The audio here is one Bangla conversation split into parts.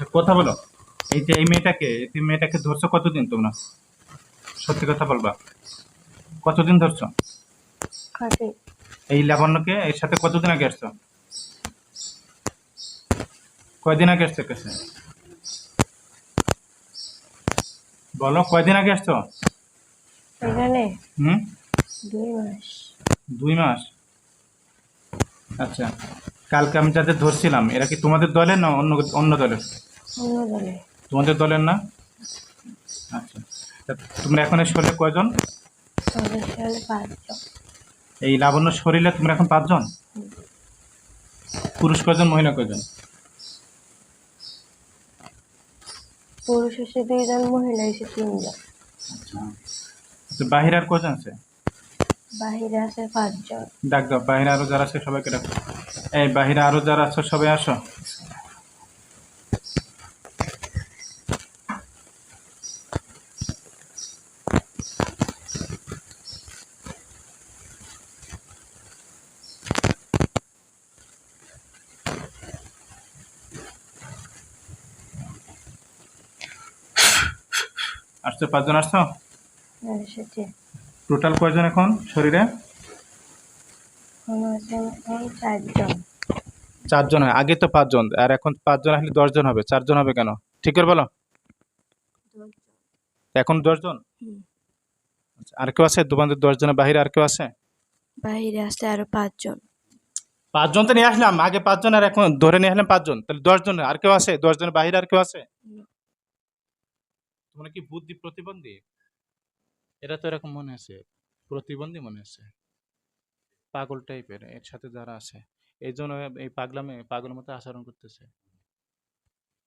আচ্ছা কথা বলো। এই যে এই মেয়েটাকে এই মেয়েটাকে ধরছো কতদিন তোমরা? সত্যি কথা বলবা। কতদিন ধরছো? এই লাবণ্যকে এর সাথে কতদিন আগে আসছো? কয়দিন আগে আসছো কাছে বলো কয়দিন আগে আসছো? এখানে? হুম? দুই মাস। দুই মাস? আচ্ছা কালকে আমি যাদের ধরছিলাম এরা কি তোমাদের দলে না অন্য অন্য দলের? অন্য দলে। তোমাদের দলের না? আচ্ছা। তা তোমরা এখন এই শরীরে কয়জন? পাঁচজন। এই লাবণ্য শরীরে তোমরা এখন পাঁচজন? পুরুষ কয়জন মহিলা কয়জন? পুরুষ এসে দুইজন মহিলা এসে তিনজন। আচ্ছা। তো বাহিরে আর কয়জন আছে? বাহিরে আছে পাঁচজন। ডাক দাও বাহিরে আরও যারা আছে সবাইকে ডাকো। এই বাহিরে আরও যারা আছে সবাই আসো। আসছো পাঁচজন আসছো? টোটাল কয়জন এখন শরীরে? চারজন। হয়। আগে তো পাঁচজন। আর এখন পাঁচজন আসলে দশজন হবে। চারজন হবে কেন? ঠিক করে বলো। এখন দশজন? আচ্ছা, আর কেউ আছে? তোমাদের দশজনের বাইরে আর কেউ আছে? বাহিরে আসতে আরও পাঁচজন। পাঁচজন তো নিয়ে আসলাম। আগে পাঁচজন আর এখন ধরে নিয়ে আসলাম পাঁচজন। তাহলে দশজন। আর কেউ আছে? দশজনের বাহিরে আর কেউ আছে? না। তোমরা কি বুদ্ধি প্রতিবন্ধী? এরা তো এরকম মনে আছে, প্রতিবন্ধী মনে আছে। পাগল টাইপের, এর সাথে যারা আছে। এই জন্য এই পাগলামে পাগল মতো আচরণ করতেছে।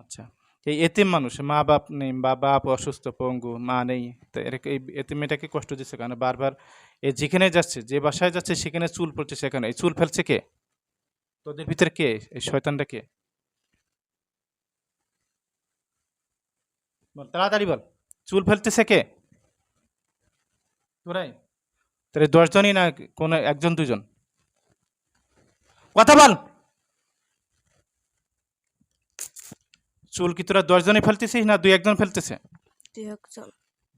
আচ্ছা এই এতিম মানুষ, মা বাপ নেই, বা বাপ অসুস্থ, পঙ্গু, মা নেই এই এতিম মেয়েটাকে কষ্ট দিচ্ছে কারণ বারবার এ যেখানে যাচ্ছে, যে বাসায় যাচ্ছে, সেখানে চুল পড়ছে সেখানে। এই চুল ফেলছে কে? তোদের ভিতরে কে? এই শয়তানটা কে? বল তাড়াতাড়ি বল। চুল ফেলতেছে কে তোরাই? তাহলে দশজনই না কোন একজন দুজন? কথা বল। চুল কি তোরা দশজনই ফেলতেছিস না দুই একজন ফেলতেছে? দুই একজন।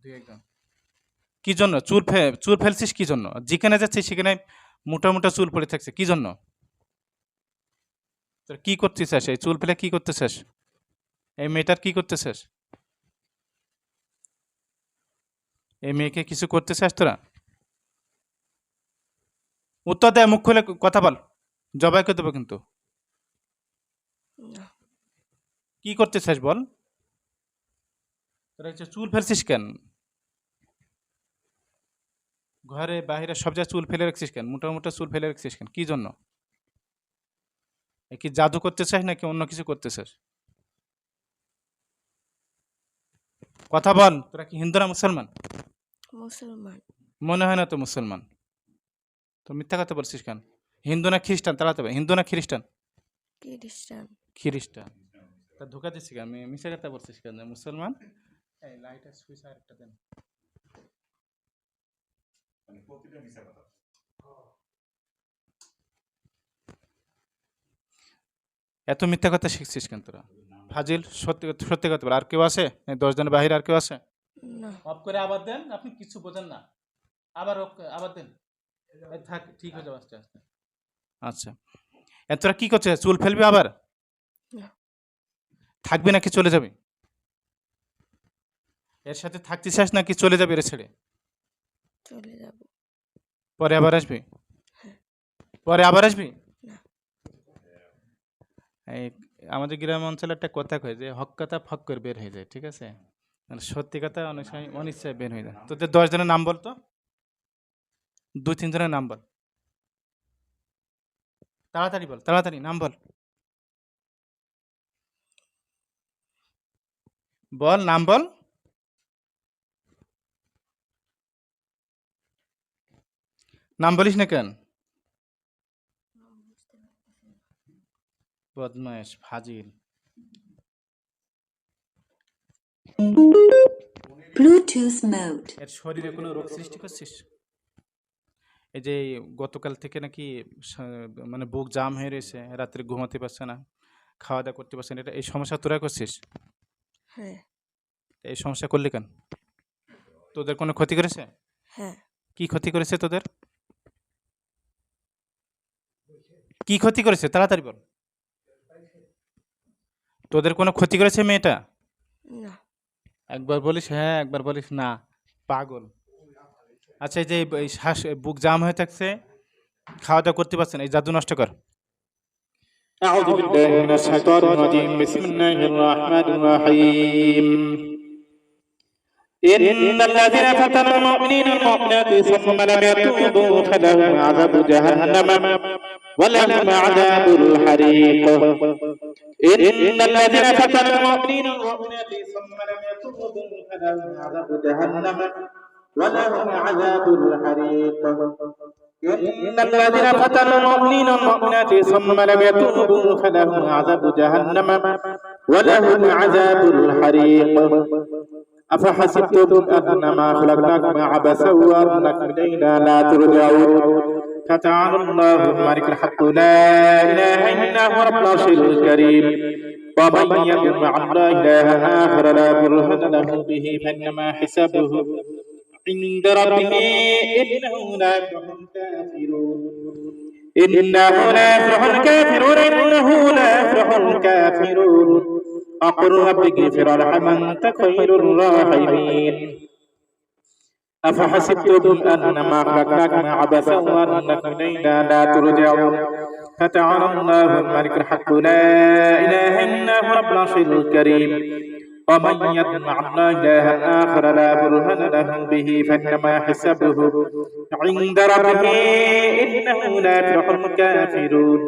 দুই একজন। কি জন্য? চুল চুল ফেলছিস কি জন্য? যেখানে যাচ্ছিস সেখানে মোটা মোটা চুল পড়ে থাকছে কি জন্য? তোর কি করতেছিস? এই চুল ফেলে কি করতেছিস? এই মেয়েটার কি করতেছিস? এই মেয়েকে কিছু করতেছিস তোরা? উত্তর দেয় মুখ খুলে কথা বল। জবাই করে দেবো কিন্তু। কি করতে চাস বল? তোরা চুল ফেলছিস কেন? ঘরে বাইরে সব জায়গায় চুল ফেলে রাখছিস কেন? মোটা মোটা চুল ফেলে রাখছিস কেন? কি জন্য? কি জাদু করতে চাস নাকি অন্য কিছু করতে চাস কথা বল, তোরা কি হিন্দু না মুসলমান? মুসলমান। মনে হয় না তো মুসলমান? তো মিথ্যা কথা বলছিস কেন? হিন্দু না খ্রিস্টান? তারা তো হিন্দু না খ্রিস্টান? খ্রিস্টান। খ্রিস্টান। তা ধোকা দিচ্ছি কেন? আমি মিশে কথা বলছিস কেন? মুসলমান? এই লাইটের সুইচ আর একটা দেন। এত মিথ্যা কথা শিখছিস কেন তোরা? ফাজিল সত্যি সত্যি কথা বল। আর কেউ আছে? এই দশ জনের বাহিরে আর কেউ আছে? অফ করে আবার দেন আপনি কিছু বোঝেন না। আবার আবার দেন। থাক ঠিক হয়ে যাবে আস্তে আস্তে। আচ্ছা। তোরা কি করছে চুল ফেলবি আবার। থাকবি নাকি চলে যাবি? এর সাথে থাকতে চাস নাকি চলে যাবি এর ছেড়ে? চলে যাব। পরে আবার আসবি? পরে আবার আসবি? এই আমাদের গ্রাম অঞ্চলে একটা কথা কয় যে হক কথা ফক করে বের হয়ে যায় ঠিক আছে? মানে সত্যি কথা অনেক সময় অনিচ্ছায় বের হয়ে যায়। তোদের দশ জনের নাম বল তো দুই, তিন জনের নাম বল। তাড়াতাড়ি বল, তাড়াতাড়ি নাম বল। বল, নাম বল। নাম বলিস না কেন? বদমাস ফাজিল। Bluetooth mode. এর শরীরে কোনো রোগ সৃষ্টি করছিস? এই যে গতকাল থেকে নাকি মানে বুক জাম হয়ে রয়েছে রাত্রে ঘুমাতে পারছে না খাওয়া দাওয়া করতে পারছেন এটা এই সমস্যা তোরা করছিস? হ্যাঁ। এই সমস্যা করলি কেন? তোদের কোনো ক্ষতি করেছে? হ্যাঁ। কি ক্ষতি করেছে তোদের? কি ক্ষতি করেছে? তাড়াতাড়ি বল। তোদের কোনো ক্ষতি করেছে মেয়েটা? না। একবার বলিস হ্যাঁ একবার বলিস না পাগল আচ্ছা এই যে এই- এই শ্বাস বুক জাম হয়ে থাকছে খাওয়া দাওয়া করতে পারছেন এই জাদু নষ্ট কর أعوذ بالله من الشيطان الرجيم بسم الله الرحمن الرحيم إن الذين فتنوا المؤمنين المؤمنات ثم لم يتوبوا فلهم عذاب جهنم ولهم عذاب الحريق إن الذين فتنوا المؤمنين المؤمنات ثم لم يتوبوا فلهم عذاب جهنم. ولهم عذاب الحريق إن الذين فتنوا المؤمنين المؤمنات ثم لم يتوبوا فلهم عذاب جهنم. ولهم عذاب الحريق أفحسبتم أنما خلقناكم عبثا وأنكم إلينا لا ترجعون. فتعالى الله الملك الحق لا إله إلا هو رب العرش الكريم. ومن يدع مع الله إلها آخر لا برهان له به فإنما حسابه عند ربه. إنه لا يفلح الكافرون. إنه لا يفلح الكافرون. إنه لا يفلح الكافرون. أقل ربك اغفر ارحم أنت خير الراحمين. أفحسبتم أنما خلقناكم عبثا وأنكم إلينا لا ترجعون فتعالى الله الملك الحق لا إله إلا هو رب العرش الكريم ومن يدع مع الله إلها آخر لا برهان له به فإنما حسابه عند ربه إنه لا يفلح الكافرون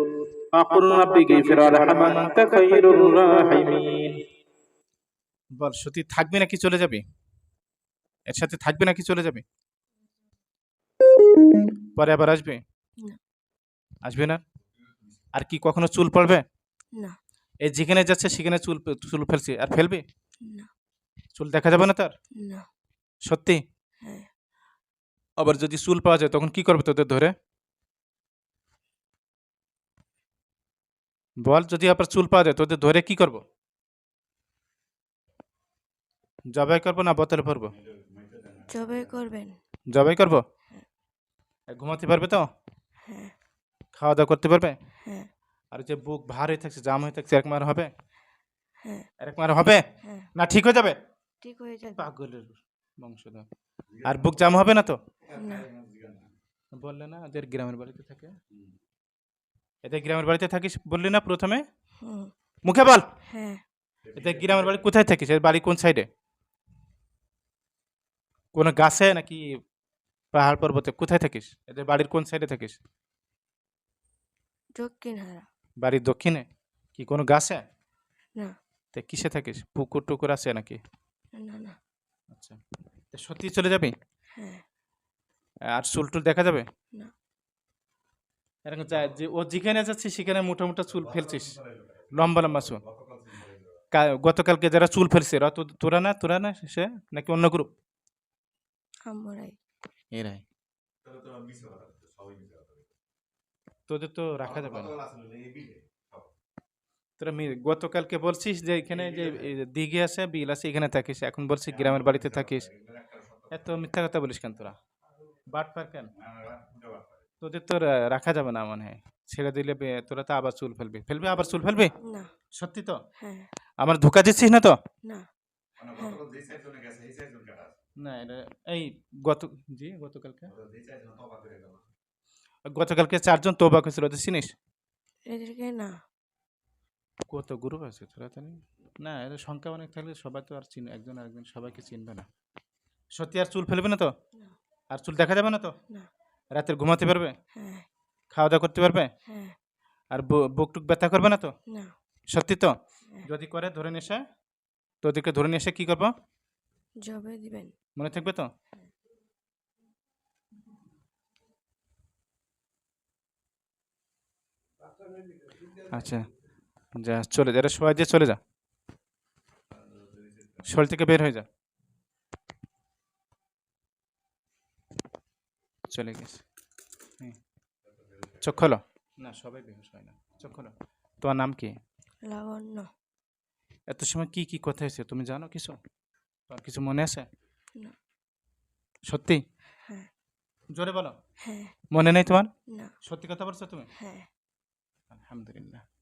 وقل رب اغفر ارحم أنت خير الراحمين বল সত্যি থাকবি নাকি চলে যাবি এর সাথে থাকবি নাকি চলে যাবে? পরে আবার আসবে। আসবে না? আর কি কখনো চুল পড়বে? না। এই যেখানে যাচ্ছে সেখানে চুল চুল ফেলছে। আর ফেলবি? না। চুল দেখা যাবে না তার? না। সত্যি? হ্যাঁ। আবার যদি চুল পাওয়া যায় তখন কি করবে তোদের ধরে? বল যদি আবার চুল পাওয়া যায় তোদের ধরে কি করব? জবাই করব না বোতলে ভরবো? জবাই করবেন? জবাই করব? এ, ঘুমাতে পারবে তো? হ্যাঁ। খাওয়া দাওয়া করতে পারবে? হ্যাঁ। আর যে বুক ভার হয়ে থাকছে জাম হয়ে থাকছে এরকম আর হবে? হ্যাঁ। এরকম আর হবে? হ্যাঁ। না ঠিক হয়ে যাবে? ঠিক হয়ে যাবে। পাগলের বংশধর। আর বুক জাম হবে না তো? না। বললে না এদের গ্রামের বাড়িতে থাকে। এদের গ্রামের বাড়িতে থাকিস বললি না প্রথমে? মুখে বল। হ্যাঁ। এদের গ্রামের বাড়ি কোথায় থাকিস? এর বাড়ি কোন সাইডে কোনো গাছে নাকি পাহাড় পর্বতে কোথায় থাকিস? এদের বাড়ির কোন সাইডে থাকিস? দক্ষিণ হারা। বাড়ির দক্ষিণে? কি কোনো গাছে? না। তা কিসে থাকিস? পুকুর টুকুর আছে নাকি? না না। আচ্ছা। তা সত্যি চলে যাবি? হ্যাঁ। আর চুল টুল দেখা যাবে? না। এরকম যা- যে ও যেখানে যাচ্ছে সেখানে মোটা মোটা চুল ফেলছিস। লম্বা লম্বা চুল। কা- গতকালকে যারা চুল ফেলছে ওরা তো তোরা না তোরা না সে? নাকি অন্য গ্রুপ আমরাই এরাই। তোদের তো রাখা যাবে না। তোরা গতকালকে বলছিস যে এখানে যে দিঘি আছে বিল আছে এখানে থাকিস। এখন বলছিস গ্রামের বাড়িতে থাকিস। এত মিথ্যা কথা বলিস কেন তোরা? বাট পার কেন? তোদের তো রাখা যাবে না মনে। হয় ছেড়ে দিলে তোরা তো আবার চুল ফেলবি। ফেলবি আবার চুল ফেলবি? না। সত্যি তো? হ্যাঁ। আমার ধোকা দিচ্ছিস না তো? না। না এটা এই গত জি গতকালকে। গতকালকে চারজন তোবা করেছিল ওদের চিনিস? এদেরকে না। কত গ্রুপ আছে তোরা জানি না এদের সংখ্যা অনেক থাকলে সবাই তো আর চিন একজন আরেকজন সবাইকে চিনবে না। সত্যি আর চুল ফেলবে না তো? আর চুল দেখা যাবে না তো? রাতের ঘুমাতে পারবে? হ্যাঁ। খাওয়া দাওয়া করতে পারবে? হ্যাঁ। আর বু- বুক টুক ব্যথা করবে না তো? সত্যি তো? হ্যাঁ। যদি করে ধরে নিয়ে এসে তোদেরকে ধরে নিয়ে এসে কী করব? জবাই দিবেন। মনে থাকবে তো? আচ্ছা যা চলে যা সবাই যে চলে যা। শরীর থেকে বের হয়ে যা। চলে গেছে। চোখ খোলো। না সবাই বেহুশ হয় না। চোখ খোলো। তোমার নাম কি? লাবণ্য। এত সময় কি কি কথা হয়েছে তুমি জানো কিছু? তোমার কিছু মনে আছে? না। সত্যি? হ্যাঁ। জোরে বলো। হ্যাঁ। মনে নেই তোমার? না। সত্যি কথা বলছো তুমি? হ্যাঁ। আলহামদুলিল্লাহ।